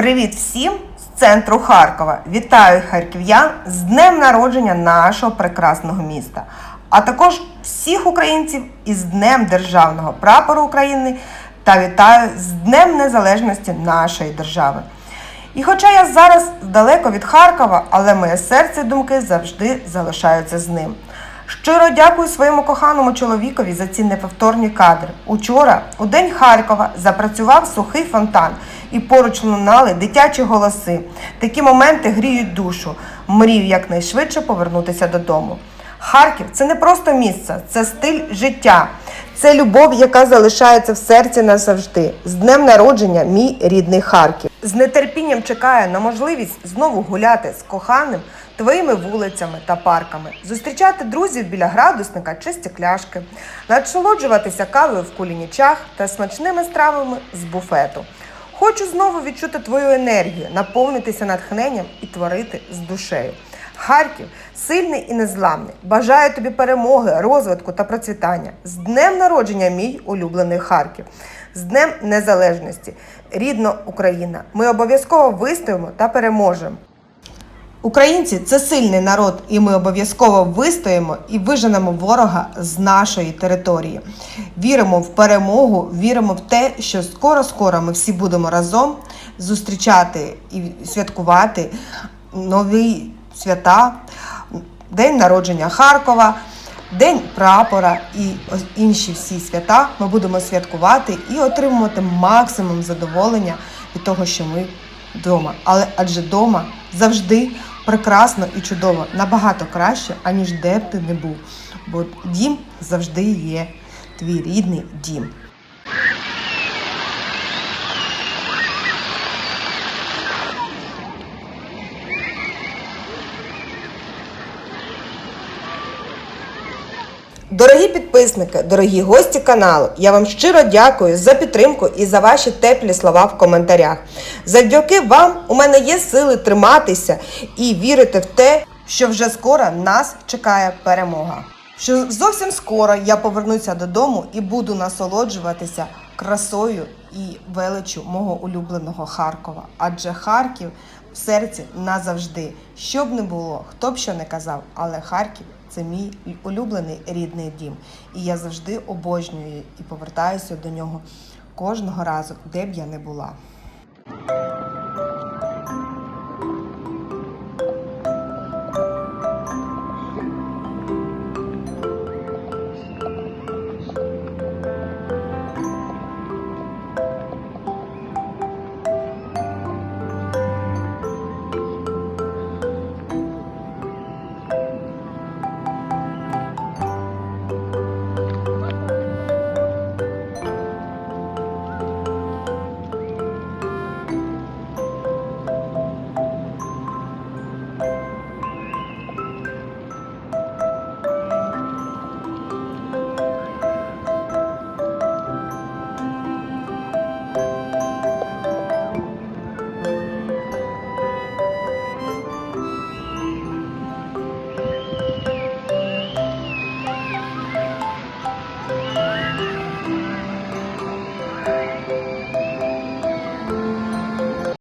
Привіт всім з центру Харкова. Вітаю харків'ян з днем народження нашого прекрасного міста, а також всіх українців із Днем Державного прапору України та вітаю з Днем Незалежності нашої держави. І хоча я зараз далеко від Харкова, але моє серце і думки завжди залишаються з ним. Щиро дякую своєму коханому чоловікові за ці неповторні кадри. Учора, у день Харкова, запрацював сухий фонтан, і поруч лунали дитячі голоси. Такі моменти гріють душу. Мрію якнайшвидше повернутися додому. Харків це не просто місце, це стиль життя. Це любов, яка залишається в серці назавжди. З днем народження, мій рідний Харків. З нетерпінням чекаю на можливість знову гуляти з коханим твоїми вулицями та парками, зустрічати друзів біля градусника чи стекляшки, насолоджуватися кавою в кулінічах та смачними стравами з буфету. Хочу знову відчути твою енергію, наповнитися натхненням і творити з душею. Харків сильний і незламний. Бажаю тобі перемоги, розвитку та процвітання. З днем народження, мій улюблений Харків, з Днем Незалежності, рідна Україна. Ми обов'язково вистоїмо та переможемо. Українці це сильний народ, і ми обов'язково вистоїмо і виженемо ворога з нашої території. Віримо в перемогу, віримо в те, що скоро-скоро ми всі будемо разом зустрічати і святкувати нові свята, День народження Харкова, День прапора і інші всі свята ми будемо святкувати і отримувати максимум задоволення від того, що ми вдома. Але адже вдома завжди прекрасно і чудово, набагато краще, аніж де б ти не був. Бо дім завжди є твій рідний дім. Дорогі підписники, дорогі гості каналу, я вам щиро дякую за підтримку і за ваші теплі слова в коментарях. Завдяки вам у мене є сили триматися і вірити в те, що вже скоро нас чекає перемога. Що зовсім скоро я повернуся додому і буду насолоджуватися красою і величю мого улюбленого Харкова. Адже Харків в серці назавжди. Що б не було, хто б що не казав, але Харків це мій улюблений рідний дім. І я завжди обожнюю і повертаюся до нього кожного разу, де б я не була.